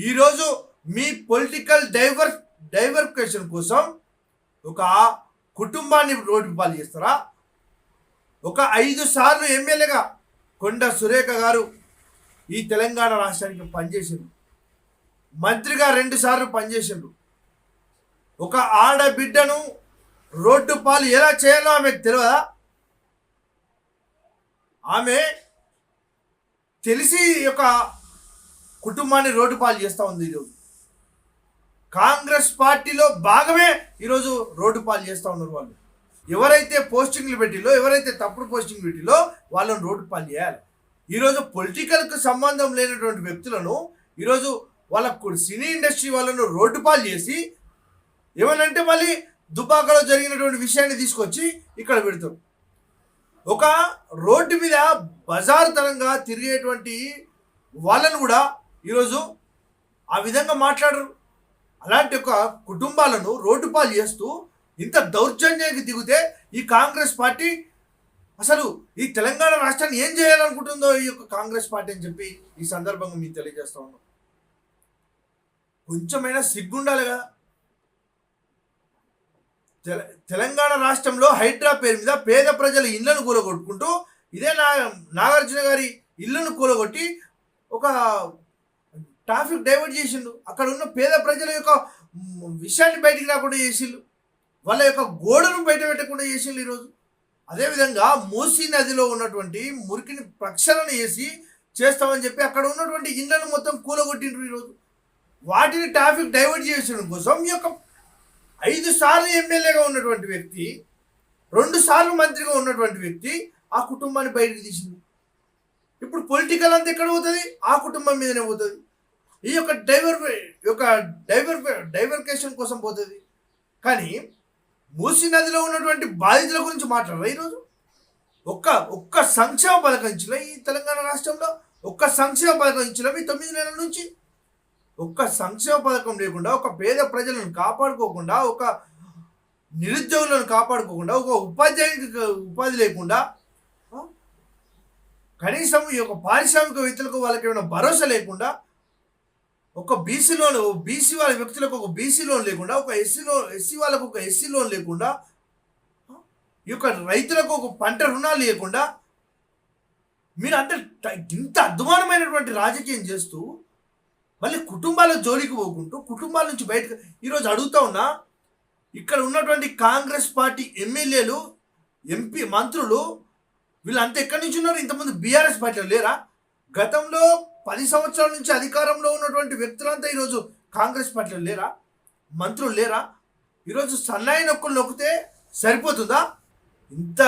ఈరోజు మీ political driver డైవర్కేషన్ కోసం ఒక కుటుంబాన్ని రోడ్డు పాలు చేస్తారా? ఒక ఐదు సార్లు ఎమ్మెల్యేగా కొండ సురేఖ గారు ఈ తెలంగాణ రాష్ట్రానికి పనిచేసిండ్రు మంత్రిగా రెండు సార్లు పనిచేసిండ్రు ఒక ఆడబిడ్డను రోడ్డు పాలు ఎలా చేయాలో ఆమెకు తెలియదా ఆమె తెలిసి ఒక కుటుంబాన్ని రోడ్డు పాలు చేస్తూ ఉంది ఈరోజు. కాంగ్రెస్ పార్టీలో భాగమే ఈరోజు రోడ్డు పాలు చేస్తూ ఉన్నారు వాళ్ళు. ఎవరైతే పోస్టింగ్లు పెట్టిలో ఎవరైతే తప్పుడు పోస్టింగ్ పెట్టిలో వాళ్ళని రోడ్డు పాలు చేయాలి. ఈరోజు పొలిటికల్కి సంబంధం లేనటువంటి వ్యక్తులను ఈరోజు వాళ్ళకు సినీ ఇండస్ట్రీ వాళ్ళను రోడ్డు పాలు చేసి ఏమనంటే మళ్ళీ దుబాకలో జరిగినటువంటి విషయాన్ని తీసుకొచ్చి ఇక్కడ పెడతారు. ఒక రోడ్డు మీద బజార్ తరంగా తిరిగేటువంటి వాళ్ళను కూడా ఈరోజు ఆ విధంగా మాట్లాడరు. అలాంటి ఒక కుటుంబాలను రోడ్డు పాలు చేస్తూ ఇంత దౌర్జన్యానికి దిగితే ఈ కాంగ్రెస్ పార్టీ అసలు ఈ తెలంగాణ రాష్ట్రాన్ని ఏం చేయాలనుకుంటుందో ఈ యొక్క కాంగ్రెస్ పార్టీ అని చెప్పి ఈ సందర్భంగా మీకు తెలియజేస్తా ఉన్నాం. కొంచెమైనా సిగ్గుండాలి కదా తెల- తెలంగాణ రాష్ట్రంలో హైడ్రా పేరు మీద పేద ప్రజల ఇళ్ళను కూలగొట్టుకుంటూ ఇదే నా నాగార్జున గారి ఇళ్ళను కూలగొట్టి ఒక ట్రాఫిక్ డైవర్ట్ చేసిండు. అక్కడ ఉన్న పేద ప్రజల యొక్క విషయాన్ని బయటికి రాకుండా చేసిండు. వాళ్ళ యొక్క గోడను బయట పెట్టకుండా చేసిండు ఈరోజు. అదేవిధంగా మూసీ నదిలో ఉన్నటువంటి మురికిని ప్రక్షాళన చేసి చేస్తామని చెప్పి అక్కడ ఉన్నటువంటి ఇళ్ళను మొత్తం కూలగొట్టిండ్రు ఈరోజు. వాటిని ట్రాఫిక్ డైవర్ట్ చేసిన కోసం ఈ యొక్క ఐదు సార్లు ఎమ్మెల్యేగా ఉన్నటువంటి వ్యక్తి రెండు సార్లు మంత్రిగా ఉన్నటువంటి వ్యక్తి ఆ కుటుంబాన్ని బయటకు తీసింది ఇప్పుడు పొలిటికల్ అంతా ఎక్కడ పోతుంది? ఆ కుటుంబం మీదనే పోతుంది. ఈ యొక్క డైవర్ యొక్క డైవర్ డైవర్కేషన్ కోసం పోతుంది. కానీ మూసీ నదిలో ఉన్నటువంటి బాధితుల గురించి మాట్లాడరా ఈరోజు? ఒక్క ఒక్క సంక్షేమ పథకం ఇచ్చిన ఈ తెలంగాణ రాష్ట్రంలో? ఒక్క సంక్షేమ పథకం ఇచ్చిన ఈ తొమ్మిది నెలల నుంచి? ఒక్క సంక్షేమ పథకం లేకుండా ఒక పేద ప్రజలను కాపాడుకోకుండా ఒక నిరుద్యోగులను కాపాడుకోకుండా ఒక ఉపాధ్యాయునికి ఉపాధి లేకుండా కనీసం ఈ యొక్క పారిశ్రామికవేత్తలకు వాళ్ళకి ఏమైనా భరోసా లేకుండా ఒక బీసీ లోన్ బీసీ వాళ్ళ వ్యక్తులకు ఒక బీసీ లోన్ లేకుండా ఒక ఎస్సీ లోన్ ఎస్సీ వాళ్ళకు ఒక ఎస్సీ లోన్ లేకుండా ఈ యొక్క రైతులకు ఒక పంట రుణాలు లేకుండా మీరు అంటే ఇంత అద్భుతమైనటువంటి రాజకీయం చేస్తూ మళ్ళీ కుటుంబాల జోలికి పోకుంటూ కుటుంబాల నుంచి బయటకు ఈరోజు అడుగుతా ఉన్నా ఇక్కడ ఉన్నటువంటి కాంగ్రెస్ పార్టీ ఎమ్మెల్యేలు ఎంపీ మంత్రులు వీళ్ళంతా ఎక్కడి నుంచి ఉన్నారు? ఇంతమంది బీఆర్ఎస్ పార్టీలో లేరా? గతంలో పది సంవత్సరాల నుంచి అధికారంలో ఉన్నటువంటి వ్యక్తులంతా ఈరోజు కాంగ్రెస్ పార్టీలో లేరా? మంత్రులు లేరా? ఈరోజు సన్నాయి నొక్కులు నొక్కితే సరిపోతుందా? ఇంత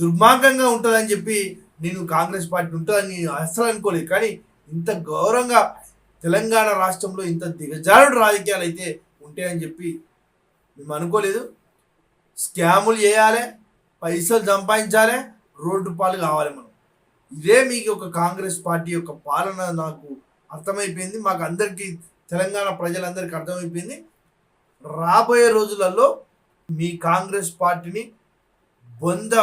దుర్మార్గంగా ఉంటుందని చెప్పి నేను కాంగ్రెస్ పార్టీ ఉంటుందని అస్సలు అనుకోలేదు. కానీ ఇంత గౌరవంగా తెలంగాణ రాష్ట్రంలో ఇంత దిగజారుడు రాజకీయాలు అయితే ఉంటాయని చెప్పి మేము అనుకోలేదు. స్కాములు చేయాలి పైసలు సంపాదించాలి రోడ్డు పాలు కావాలి మనం. ఇదే మీకు ఒక కాంగ్రెస్ పార్టీ యొక్క పాలన నాకు అర్థమైపోయింది. మాకు అందరికీ తెలంగాణ ప్రజలందరికీ అర్థమైపోయింది. రాబోయే రోజులలో మీ కాంగ్రెస్ పార్టీని బొంద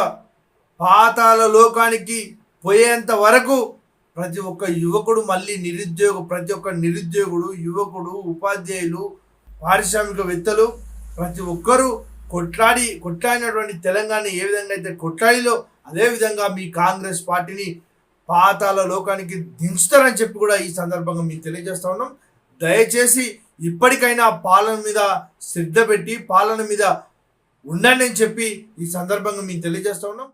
పాతాల లోకానికి పోయేంత వరకు ప్రతి ఒక్క యువకుడు మళ్ళీ నిరుద్యోగ ప్రతి ఒక్క నిరుద్యోగుడు యువకుడు ఉపాధ్యాయులు పారిశ్రామికవేత్తలు ప్రతి ఒక్కరూ కొట్లాడి కొట్లాడినటువంటి తెలంగాణ ఏ విధంగా అయితే కొట్లాడిలో అదేవిధంగా మీ కాంగ్రెస్ పార్టీని పాతాల లోకానికి దించుతారని చెప్పి కూడా ఈ సందర్భంగా మీకు తెలియజేస్తా ఉన్నాం. దయచేసి ఇప్పటికైనా పాలన మీద శ్రద్ధ పెట్టి పాలన మీద ఉండండి అని చెప్పి ఈ సందర్భంగా మేము తెలియజేస్తా ఉన్నాం.